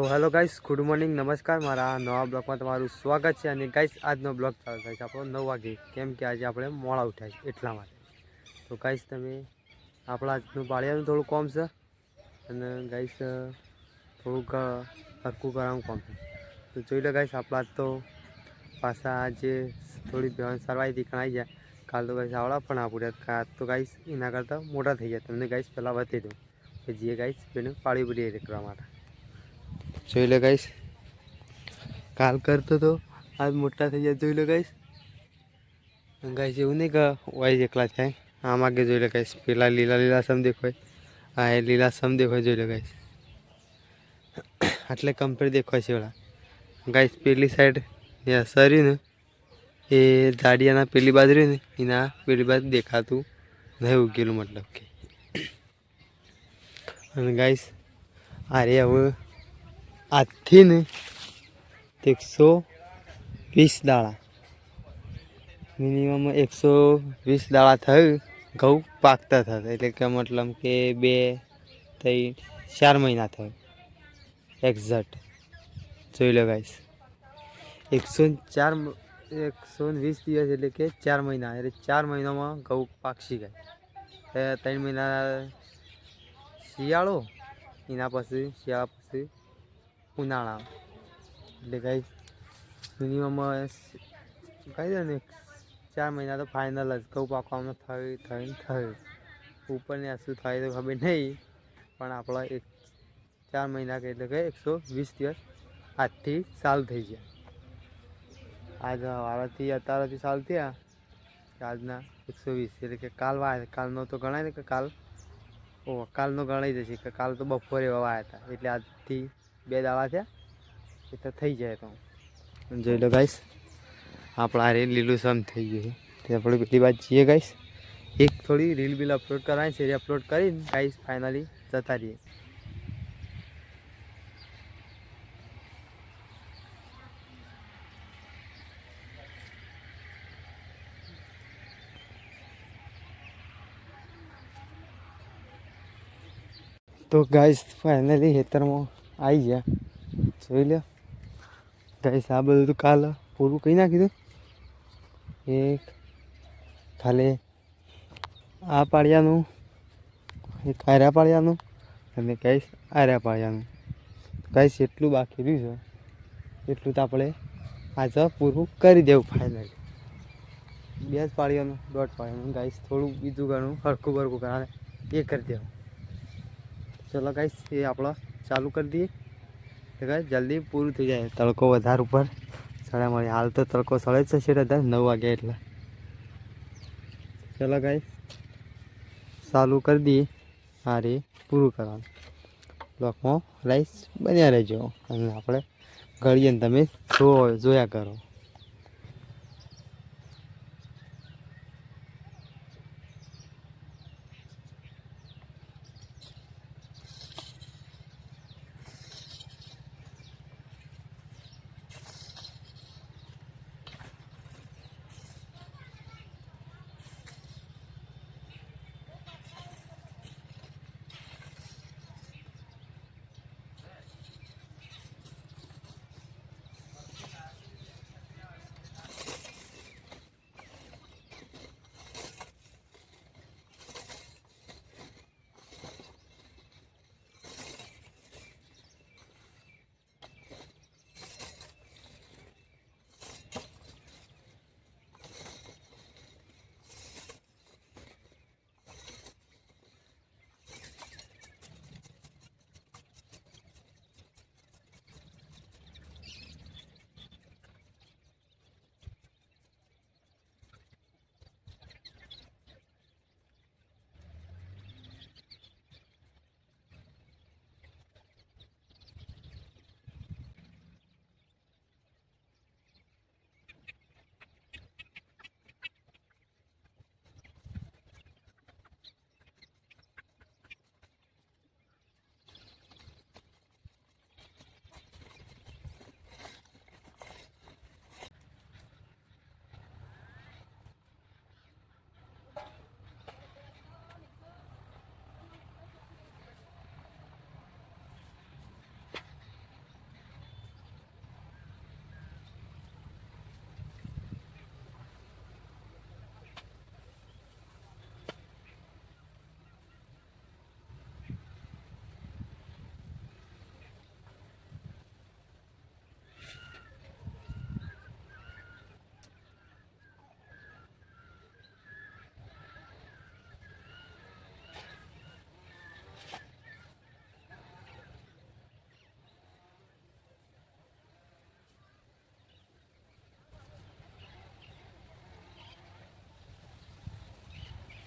તો hello guys good morning નમસ્કાર. મારા નવા બ્લોગમાં તમારું સ્વાગત છે અને ગાઈસ આજનો બ્લોગ ચાલુ થાય છે. આપણો નવ વાગે. કેમ કે આજે આપણે મોડા ઉઠ્યા છે એટલા માટે. તો ગાઈસ તમે આપણા આજનું પાળિયાનું થોડું કોમ છે અને ગાઈસ થોડુંક હરકું કરવાનું કોમ છે. તો જોઈ લો ગાઈસ આપણા તો પાછા આજે થોડી બેહન સારવારથી હતી કણાઈ જાય કાલ તો ગાઈસ આવડા પણ આપું કાલ તો ગાઈસ એના કરતાં મોટા થઈ ગયા. તમને ગાઈસ પહેલાં બતાવી દઉં. કે જે ગાઈસ એને પાળી પડી કરવા માટે. જોઈ લો ગાઈશ કાલ કરતો તો આજ મોટા થઈ જાય, જોઈ લો ગાઈશ ગાઈસ એવું નહીં કે વાઈઝ એકલા થાય. આમ આગે જોઈ લો ગાઈશ પેલા લીલા લીલા સમ દેખાય. આ એ લીલા સમ દેખાય, જોઈ લો ગાઈશ આટલે કમ્પેર દેખાય છે ઓલા. ગાઈસ પેલી સાઈડ સર્યું ને, એ દાડિયાના પેલી બાજુ રહ્યું ને, એના પેલી બાજુ દેખાતું નહીં ઉગેલું મતલબ કે. અને ગાઈસ આ રે હવે આજથી ને એકસો વીસ દાડા. મિનિમમ એકસો વીસ દાડા થયું. ઘઉં પાકતા થતા. એટલે કે મતલબ કે બે ત્રણ ચાર મહિના થયું. એક્ઝેક્ટ જોઈ લો ગાઈસ એકસો ચાર એકસો વીસ દિવસ એટલે કે ચાર મહિના. એટલે ચાર મહિનામાં ઘઉં પાકશી ગયા ત્રણ મહિના શિયાળો, એના પછી શિયાળા ઉનાળા. એટલે કઈ મિનિમમ કહી દે ને, ચાર મહિના તો ફાઇનલ જ. ઘઉં પાકવામાં થયું થયું થયું. ઉપરને શું થાય તો ખબર નહીં. પણ આપણા એક ચાર મહિના કે એટલે કે એકસો વીસ દિવસ આજથી સાલ થઈ ગયા. આજ વારાથી અત્યારથી સાલ થયા. આજના એકસો વીસ. એટલે કે કાલ વાય કાલનો તો ગણાય ને કે કાલ ઓ કાલનો ગણાઈ જશે કે કાલ તો બપોરે વાયા હતા. એટલે આજથી બે દાવા થયા, એ તો થઈ જાય તો. જોઈ લો ગાઈસ આપણે રે લીલું સમ થઈ ગયું છે. તે આપણે પેલી વાત જઈએ ગાઈસ એક થોડી રીલ બિલ અપલોડ કરાવી છે એ અપલોડ કરીને ગાઈશ ફાઇનલી જતા રહીએ. તો ગાઈસ ફાઇનલી ખેતરમાં આવી ગયા. જોઈ લે ગાઈસ, આ બધું કાલ પૂરું કહી નાખ્યું એક, ખાલી આ પાળિયાનું, એક આર્યા પાળિયાનું અને ગાઈસ, આર્યા પાળિયાનું. ગાઈસ, એટલું બાકી રહ્યું છે. એટલું તો આપણે આજે પૂરું કરી દેવું ફાઇનલી બે જ પાળિયાનું, દોઢ પાળિયાનું. ગાઈસ, થોડું બીજું ઘણું હરખું બરખું કરવાને એ કરી દેવું. ચલો ગાઈસ, એ આપણે ચાલુ કરી દઈએ. તો જલ્દી પૂરું થઈ જાય તડકો વધારે ઉપર. સળે મળી હાલ તો તડકો સળે જ છે દાદા નવ વાગે એટલે. ચલો ગાય ચાલુ કરી દઈએ. આ રે, પૂરું કરવાનું. બ્લોકમાં રાઈસ બન્યા રહેજો. અને આપણે ઘડીએ તમે જો જોયા કરો.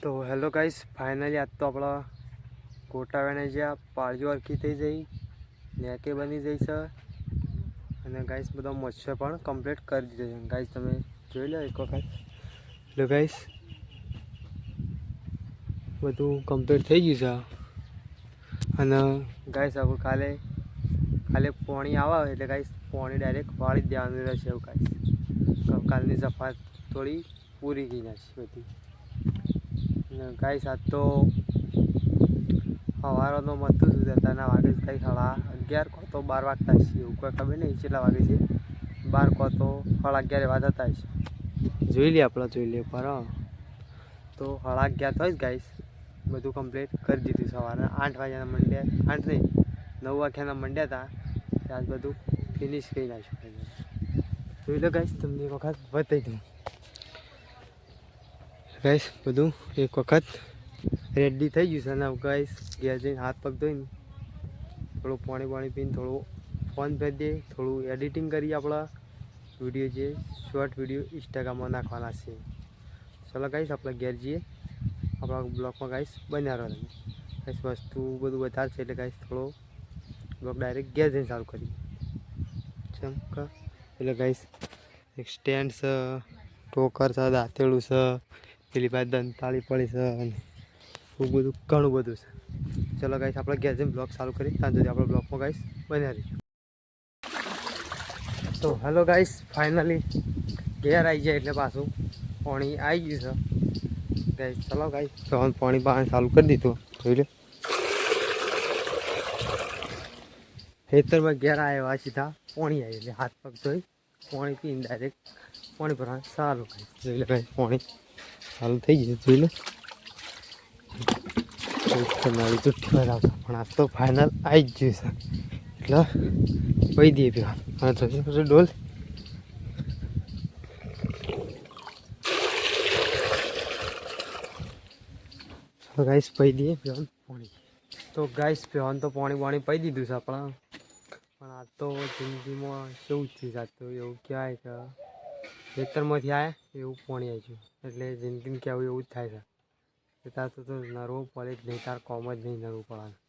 તો હેલો ગાઈસ, ફાઇનલી આજ તો આપણા ગોટાવાને જ્યાં પાળીઓ અરખી થઈ જઈ, નેકે બની જઈ છે. અને ગાઈસ, બધો મચ્છર પણ કમ્પ્લીટ કરી દીધો છે. ગાઈસ, તમે જોઈ લો એક વખત. એટલે ગાઈસ, બધું કમ્પ્લીટ થઈ ગયું છે. અને ગાઈસ હવે કાલે કાલે પોણી આવે એટલે ગાઈસ, પોણી ડાયરેક્ટ વાળી જ દેવાનું રહેશે એવું ગાઈસ. કાલની સફાઈ થોડી પૂરી ગઈ જશે બધી. ગાઈસ આજ તો સવારનો મતું શું જતાના વાગે છે કંઈ સાડા અગિયાર કો તો બાર વાગતા છે એવું કોઈ ખબર નહીં કેટલા વાગે છે. બાર કો તો સાડા અગિયારે વાગતા છે જોઈ લઈએ આપણે, જોઈ લઈએ પર તો સાડા અગિયાર થાય જ ગાઈસ બધું કમ્પ્લીટ કરી દીધું સવારે. આઠ વાગ્યાના મંડ્યા આઠ નહીં, નવ વાગ્યાના મંડ્યા હતા. ત્યાં બધું ફિનિશ કરી નાખ્યું. જોઈ લો ગાઈસ તમને એક વખત બતાવી દઉં. ગાઈસ બધું એક વખત રેડી થઈ ગયું છે. અને ગાઈસ ઘેર જઈને હાથ પગ ધોઈને થોડું પાણી પાણી પીને થોડું ફોન ભેજ દઈએ. થોડું એડિટિંગ કરી આપણા વીડિયો જે શોર્ટ વીડિયો ઇન્સ્ટાગ્રામમાં નાખવાના છે. ચલો ગાઈસ આપણે ઘેર જઈએ. આપણા બ્લોગમાં ગાઈસ બન્યા રહો ગાઈસ વસ્તુ બધું વધારે છે એટલે ગાઈસ થોડો બ્લોગ ડાયરેક્ટ ઘેર જઈને ચાલુ કરીએ. ચમક એટલે ગાઈસ એક સ્ટેન્ડ છે, ટોકર છે, દાંતેડું છે પેલી પાસે દંતાળી પડી છે અને એવું બધું ઘણું બધું છે. ચલો ગાઈસ આપણે ઘેર જઈને બ્લોગ ચાલુ કરી ત્યાં સુધી આપણે બ્લોગમાં ગાઈશ બન્યા રહીશું તો હેલો ગાઈસ ફાઇનલી ઘેર આવી જાય એટલે પાછું પાણી આવી ગયું છે. ગાઈશ ચલો ગાઈશ તો પાણી બહાર ચાલુ કરી દીધું. જોઈ લે. ખેતરમાં ઘેર આવ્યા સીધા પાણી આવી એટલે હાથ પગ ધોઈ પાણી પીને ડાયરેક્ટ પાણી ભરવાનું સારું ગાઈશ જોઈ લે ગાઈશ પાણી ચાલુ થઈ ગયું જોઈ લે. ચુઠ્ઠી બરાબર પણ આ તો ફાઇનલ આવી જ છે. એટલે પહી દઈએ પીવા હા તો પછી ડોલ? ગાઈસ પહી દઈએ પીવાનું પાણી. તો ગાઈસ પીવાનું તો પાણી પાણી પહી દીધું છે આપણા. પણ આ તો જિંદગીમાં કેવું થયું જાતું એવું કહેવાય કે ખેતરમાંથી આવ્યા એવું પાણી આવી ગયું એટલે જિંદગીમાં કહેવું એવું જ થાય છે. તાર તો તો નરવું પડે જ નહીં, તાર કોમ જ નહીં નરવું પડવાનું.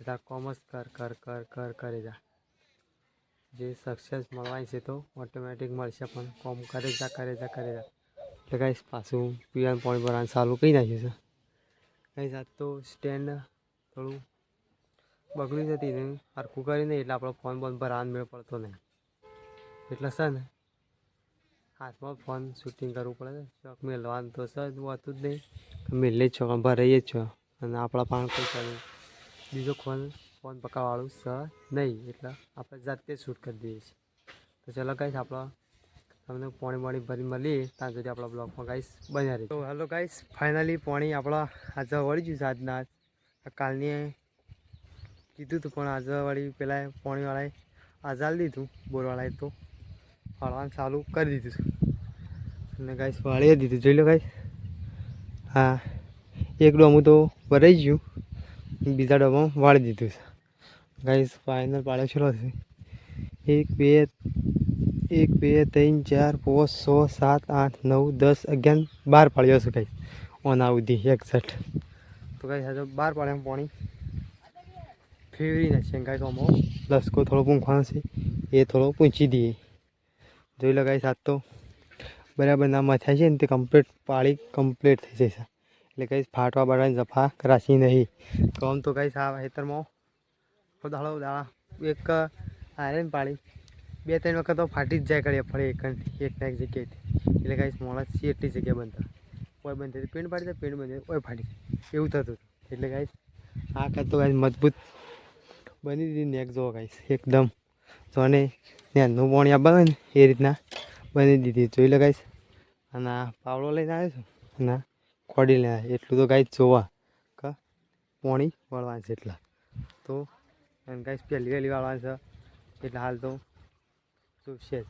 તાર કોમ જ કર કર કર કર, કરે જા. જે સક્સેસ મળવાની છે તો ઓટોમેટિક મળશે, પણ કોમ કરે જા કરે જા કરે જા. એટલે કાંઈ પાછું પીવાનું પાણી ભરવાનું ચાલુ કહી નાખ્યું છે. કંઈ જાત તો સ્ટેન્ડ થોડું બગડ્યું જતી ને હરખું કરીને એટલે આપણો ફોન બોન ભરવાનો મેળ પડતો નહીં. એટલે છે ને હાથમાં ફોન શૂટિંગ કરવું પડે છે શોખ મેળવાનું તો સર હોતું જ નહીં. મેળલે જ છો ભરાઈએ જ છો. અને આપણા પાણ કોઈ ચાલે બીજો ફોન ફોન પકાવવાળું સર નહીં, એટલે આપણે જાતે શૂટ કરી દઈએ છીએ. તો ચલો ગાઈશ આપણો તમને પોણી બોણી ભરી મળીએ. ત્યાં સુધી આપણા બ્લોગમાં ગાઈશ બન્યા રહી તો હેલો ગાઈશ ફાઇનલી પોણી આપણા આજે વળી ગયું આજના આજ. કાલની કીધું હતું પણ આજે વળી પેલા પોણીવાળાએ આઝાલ દીધું, બોરવાળાએ તો. વાળવાનું ચાલુ કરી દીધું અને ગાઈસ વાળી દીધું, જોઈ લો ગાઈસ હા, એક ડોમું તો ભરાઈ ગયું. બીજા ડોમાં વાળી દીધું છે. ગાઈસ ફાઇનલ પાડ્યો છેલો છે એક, બે એક, બે, ત્રણ, ચાર, પાંચ, છ, સાત, આઠ, નવ, દસ, અગિયાર, બાર પાડ્યો છે ગાઈસ ઓના સુધી એકસઠ. તો ગાઈસ આજે બાર પાડ્યા પાણી. ફેરવી નાખીએ ગાઈસ આમાં લસકો થોડો પૂંખવાનો છે. એ થોડો પૂંચી દઈએ. જોઈ લો ગાઈસ આજ તો. બરાબર, ના મથ્યા છે ને તે કમ્પ્લીટ પાળી કમ્પ્લીટ થઈ જશે. એટલે કંઈ ફાટવા બાટવાની જફા કરાશી નહીં. તો આમ તો કંઈ આ ખેતરમાં દાડો દાડા એક આયરન પાળી. બે, ત્રણ વખત તો ફાટી જ જાય કરીએ ફરી એક એકના એક જગ્યાએથી. એટલે કાંઈ મોડા છીએ એટલી જગ્યા બનતા કોઈ બંધ થતી પેન્ટ ફાટી જાય પેન્ટ બંધ કોઈ ફાટી જાય. એવું થતું એટલે કાંઈ આ કાંઈ તો કાંઈ મજબૂત બની દીધી નેક જોવો કાંઈ એકદમ. જોને નેનું પાણી આપવાનું ને, એ રીતના બની દીધી. જોઈ લે ગાઈશ અને આ પાવડો લઈને આવ્યો છું. અને આ ખોડી લઈને એટલું તો ગાઈશ જોવા. કે? પાણી વળવાનું છે એટલા. તો, અને ગાઈશ પહેલી વહેલી વાળવાનું છે. એટલે હાલ તો જોશે જ.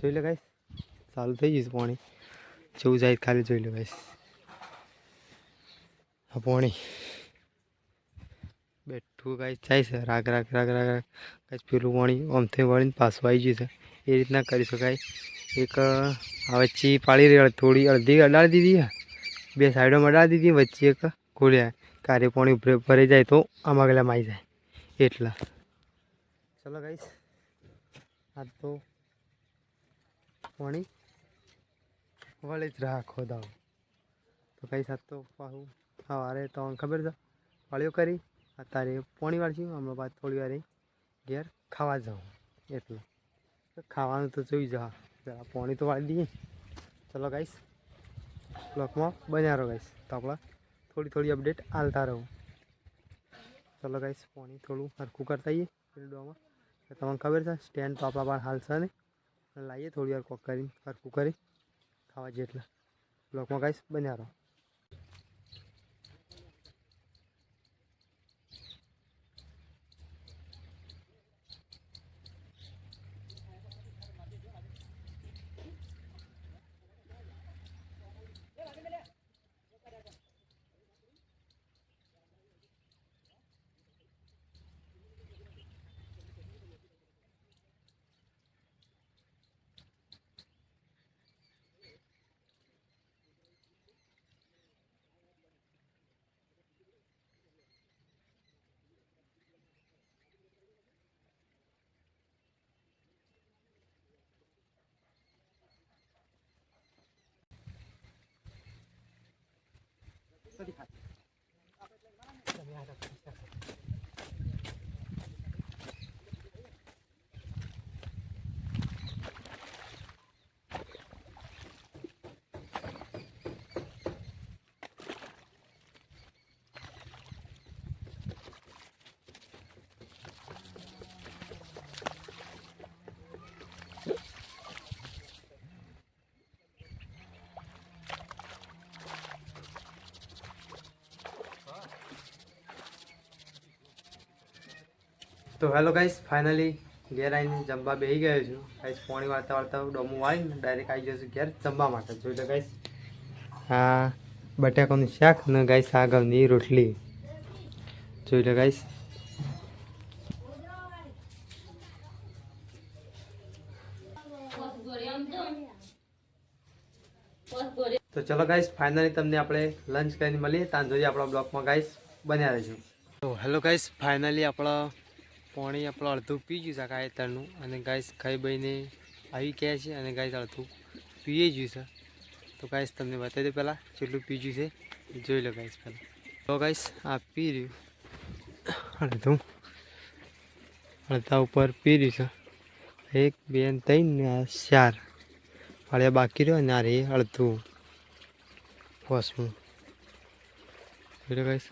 જોઈ લે ગાઈશ ચાલુ થઈ જશે પાણી. જેવું જાય ખાલી જોઈ લો ગાઈશ આ પાણી. બેઠું કાંઈ થાય છે, રાગ રાગ રાગ રાગ રાગ. કાંઈ પેલું વણી, આમથી વળીને પાછું આવી ગયું છે એ રીતના કરી શકાય. એક વચ્ચે પાડી રહી થોડી, અડધી અડાડી દીધી બે સાઈડોમાં અડાડી દીધી, વચ્ચે એક ખોલ્યા. કારે પાણી ભરે જાય તો આમાં ગયેલા આવી જાય. એટલા. ચલો ગાઈસ આ તો પાણી વળી જ રાખો દાવ. તો કઈ સાત તો પાછું સવારે તો ખબર છે, વાળીઓ કરી. અત્યારે પાણી વાળશું હમણાં બાદ થોડી વાર ઘેર ખાવા જાઉં, એટલે ખાવાનું તો જોઈ જા જરા પોણી તો વાળી દઈએ. ચલો ગાઈસ, બ્લોકમાં બન્યા રહો ગાઈસ. તો આપણે થોડી થોડી અપડેટ આલતા રહો. ચલો ગાઈશ પોણી થોડું હરખું કરતા આવીએ ફિલ્ડોમાં તમને ખબર છે, સ્ટેન્ડ તો આપણા પાસે હાલશે નહીં લાવીએ થોડી વાર કોક કરીને, હરખું કરી, ખાવા જેટલા. બ્લોકમાં ગાઈશ બન્યા રહો. कधी खात? તો હેલો ગાઈસ, ફાઇનલી ઘેર આવીને જમવા બેસી ગયો છું. ગાઈસ, પોણી વાર્તા વાર્તા ડોમું વાળીને ડાયરેક્ટ આવી જશું ઘેર જમવા માટે. જોઈ લો ગાઈસ હા બટાકાનું શાક ને ગાઈસ આગળની રોટલી. જોઈ લો ગાઈસ. તો ચલો ગાઈસ, ફાઇનલી તમને આપણે લંચ કરીને મળીએ. ત્યાં જોઈએ આપણા બ્લોકમાં ગાઈસ બન્યા રહીશું. તો હેલો ગાઈસ, ફાઇનલી આપણા પાણી આપણે અડધું પી ગયું છે કાયતરનું. અને ગાઈસ ખાઈ બહીને આવી ગયા છે અને ગાઈસ અડધું પીએ ગયું છે. તો ગાઈસ, તમને બતાવી દો પહેલાં જેટલું પીજું છે. જોઈ લો ગાઈસ પહેલાં. તો ગાઈસ, આ પી રહ્યું. અડધું. અડધા ઉપર પી રહ્યું છે. એક, બે ત્રણ ને આ ચાર. ફળિયા બાકી રહ્યો ને આ રે અડધું. વસમું એટલે ગાઈસ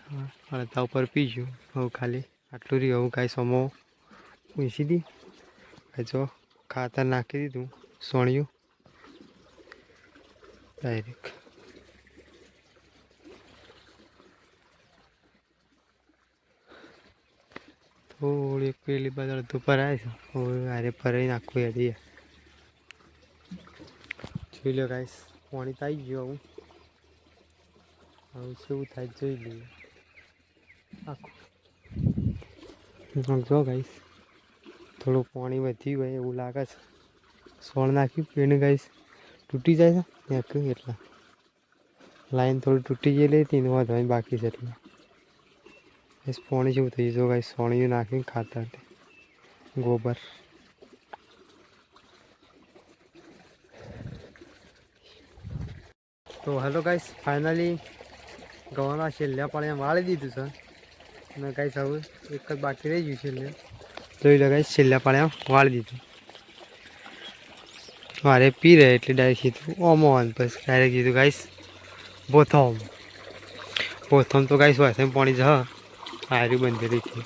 અડધા ઉપર પીજું હવે ખાલી. આટલું રહ્યું. હવે કાંઈ સમો પૂછી દી. જો, ખાતર નાખી દીધું, સોણિયું. ડાયરેક્ટ થોડીક પેલી બાજુ અડધું ભરાય છે. હવે આરે ભરાઈ નાખવું હેડી જોઈ લો ગાઈસ, પાણી આવી ગયું આવું. આવું શું થાય જોઈ લઈએ આખું જો ગાઈશ થોડું પાણી વધ્યું હોય એવું લાગે છે. સોળ નાખ્યું, પીણ ગાઈશ તૂટી જાય છે? નાખ્યું એટલા. લાઈન થોડી તૂટી ગયેલી હતી ને વધવાની બાકી છે એટલે. ગાઈસ, પાણી જેવું થઈ જો ગાઈશ સોણિયું નાખીને ખાતા હતા ગોબર. તો હેલો ગાઈસ, ફાઇનલી ગવાના છેલ્લા પાણી વાળી દીધું છે. અને ગાઈસ હવે એક જ બાકી રહી ગયું છેલ્લે જોઈ લો ગાઈસ છેલ્લા પાણી વાળી દીધું. મારે પી રહે એટલે ડાયરેક્ટ કીધું, ઓમો પછી ડાયરેક્ટ કીધું ગાઈસ બોથમ. બોથમ તો ગાઈસ હોય પાણી જ હારી બંધ રહી હતી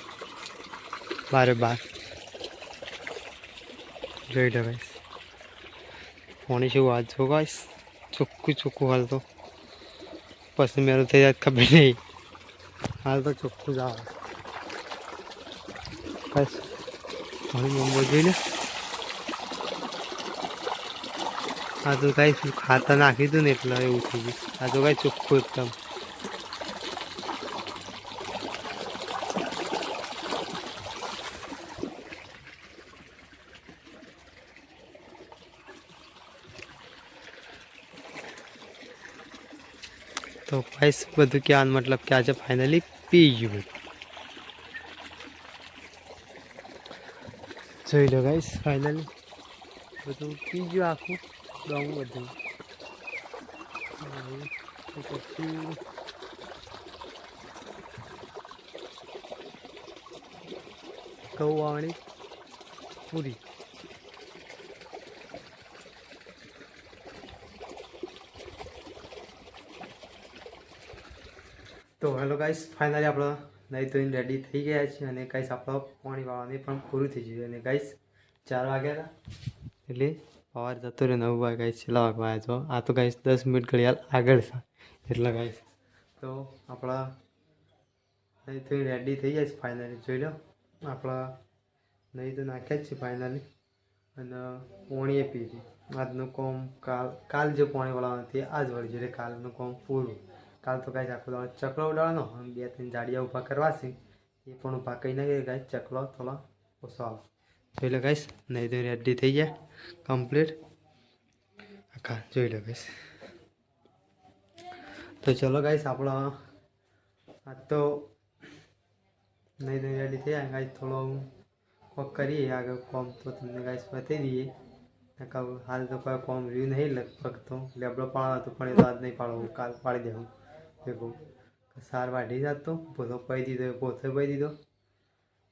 બારે બાર. જોઈ લો ગાઈસ પાણી શું વાત છો ગાઈસ ચોખ્ખું ચોખ્ખું હાલ તો. પછી મેરું થઈ જાય ખબર નહીં. હાલ તો ચોખ્ખું જ આવે. બસ. ઘણી નંબર જોઈને. આ તો કાંઈ ખાતર નાખી દઉં ને એટલે એવું થઈ ગયું. આ તો કાંઈ ચોખ્ખું એકદમ. તો ગાઈસ બધું ક્યાં મતલબ કે આજે ફાઇનલી પી ગયું બધું જોઈ લો ગાઈશ ફાઇનલી બધું પી ગયું આખું ડોંગ બધું પછી ઘઉં વાવણી પૂરી તો હેલો ગાઈસ, ફાઇનલી આપણે નહીં ધોઈને રેડી થઈ ગયા છે અને ગાઈસ, આપણો પાણી વાળવાની પણ પૂરું થઈ ગયું અને ગાઈસ, ચાર વાગ્યા હતા, એટલે સવાર જતો રહ્યો, નવ વાગે ગાઈસ છેલ્લા વાગવા આવ્યો તો આ તો ગાઈસ દસ મિનિટ ઘડિયાળ આગળ છે. એટલે ગાઈસ, તો આપણા નહીં ધોઈને રેડી થઈ ગયા છે ફાઇનલી જોઈ લો. આપણા નહીં તો નાખ્યા જ છે ફાઇનલી અને પોણીએ પીધી આજનું કોમ કાલ કાલ જે પોણી વાળવાનું તે આજ વળી એટલે કાલનું કોમ પૂરું. કાલ તો કાંઈ આખો દાડો ચકલો ઉડાડવાનો અને બે ત્રણ જાડિયા ઊભા કરવા એ પણ ઊભા કહી નાખીએ ગાય ચકલો થોડો ઓછો આવે જોઈ લો ગાઈશ નહીં તો રેડી થઈ ગયા કમ્પ્લીટ આખા, જોઈ લો ગાઈશ તો ચલો ગાઈશ આપણો આ તો નહીં તો રેડી થઈ જાય ગાઈશ થોડો કોક કરીએ, આગળ કોમ તો તમને ગાઈશ બતાવી દઈએ. હાલ તો કોઈ કોમ રહ્યું નહીં, લગભગ તો લેબડો પાડો હતો પણ એ તો આજ નહીં પાડો કાલ પાડી દેવું ભેગું સાર વાઢી જતો ભોથો પાઈ દીધો ભોથો પાઈ દીધો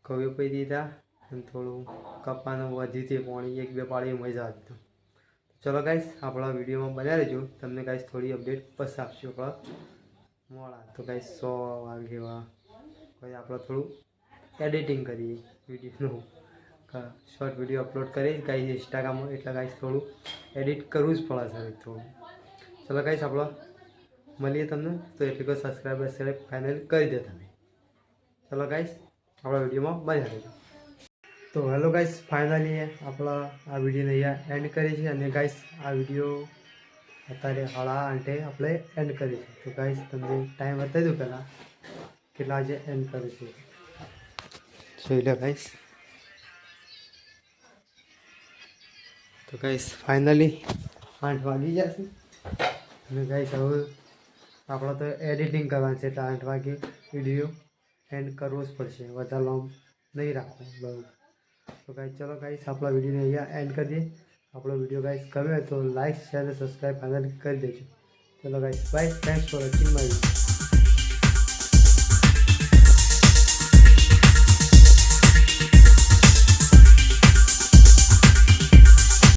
કવિઓ પાઈ દીધા અને થોડું કપાનું વધી તે પાણી એક બે પાણી મજા દીધું ચલો ગાઈસ આપણા વિડીયોમાં બન્યા રહેજો તમને ગાઈસ થોડી અપડેટ પછી આપશું આપણા મોડા તો ગાઈસ સો વાગેવા પછી આપણે થોડું એડિટિંગ કરીએ વિડીયોનું શોર્ટ વીડિયો અપલોડ કરીએ ગાઈસ ઇન્સ્ટાગ્રામમાં એટલે ગાઈસ થોડું એડિટ કરવું જ પડે છે થોડું ચલો ગાઈસ આપણો મળીએ તમને તો એટલી કોઈ સબસ્ક્રાઈબર સબસ્ક્રાઈબ ફાઇનલ કરી દે તમે. ચલો ગાઈસ આપણા વિડીયોમાં બન્યા રહેજો. તો હેલો ગાઈસ ફાઇનલી આપણા આ વિડીયોને અહીંયા એન્ડ કરીએ છીએ અને ગાઈસ આ વીડિયો અત્યારે હળા આંટે આપણે એન્ડ કરીએ છીએ તો ગાઈસ તમને ટાઈમ બતાવી દઉં પહેલાં કેટલા આજે એન્ડ કરીશું જોઈ લો ગાઈસ તો ગાઈસ ફાઇનલી આઠ વાગી જશે અને ગાઈસ હવે આપણે તો એડિટિંગ કરવાનું છે એટલે આઠ વાગે વીડિયો એન્ડ કરવો જ પડશે. વધારે લોંગ નહીં રાખવો, બરાબર. તો ગાઈસ ચલો ગાઈસ આપણા વિડીયોને અહીંયા એન્ડ કરી દઈએ. આપણો વીડિયો ગાઈસ ગમે તો લાઈક શેર અને સબસ્ક્રાઈબ આગળ કરી દેજો. ચલો guys bye thanks for watching my